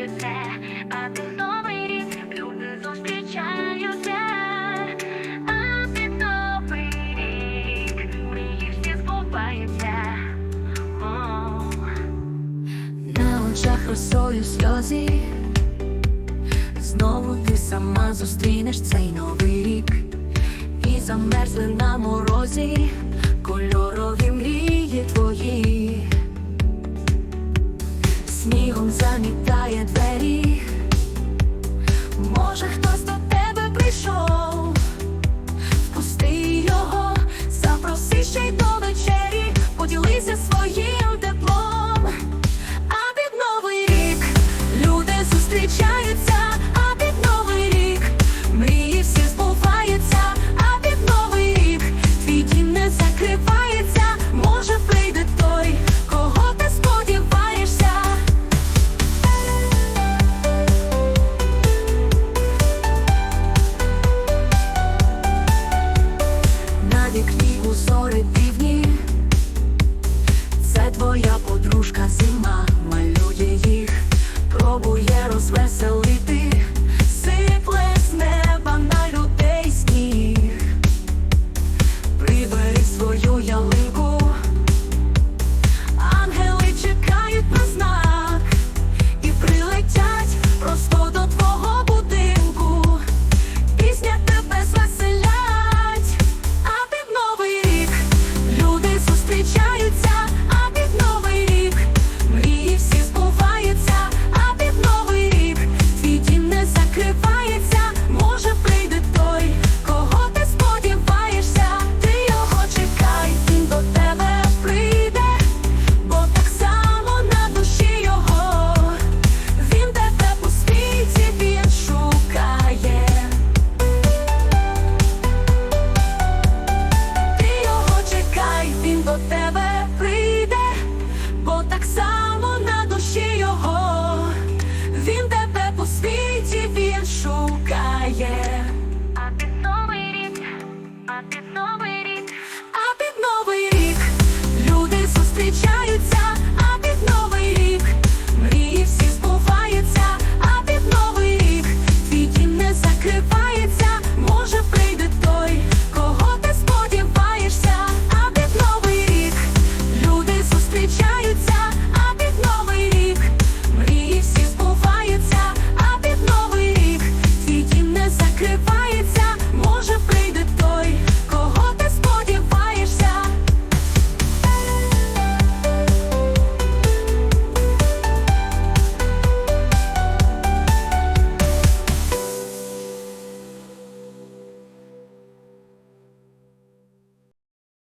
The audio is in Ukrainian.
ховаються, а під новий рік люди зустрічаються. А під новий рік мрії всі збуваються. На очах росою сльози, знову ти сама зустрінеш цей новий рік, і замерзли на морозі. Кольорові мрії твої, снігом замітає двері, може хтось до спробує розвеселити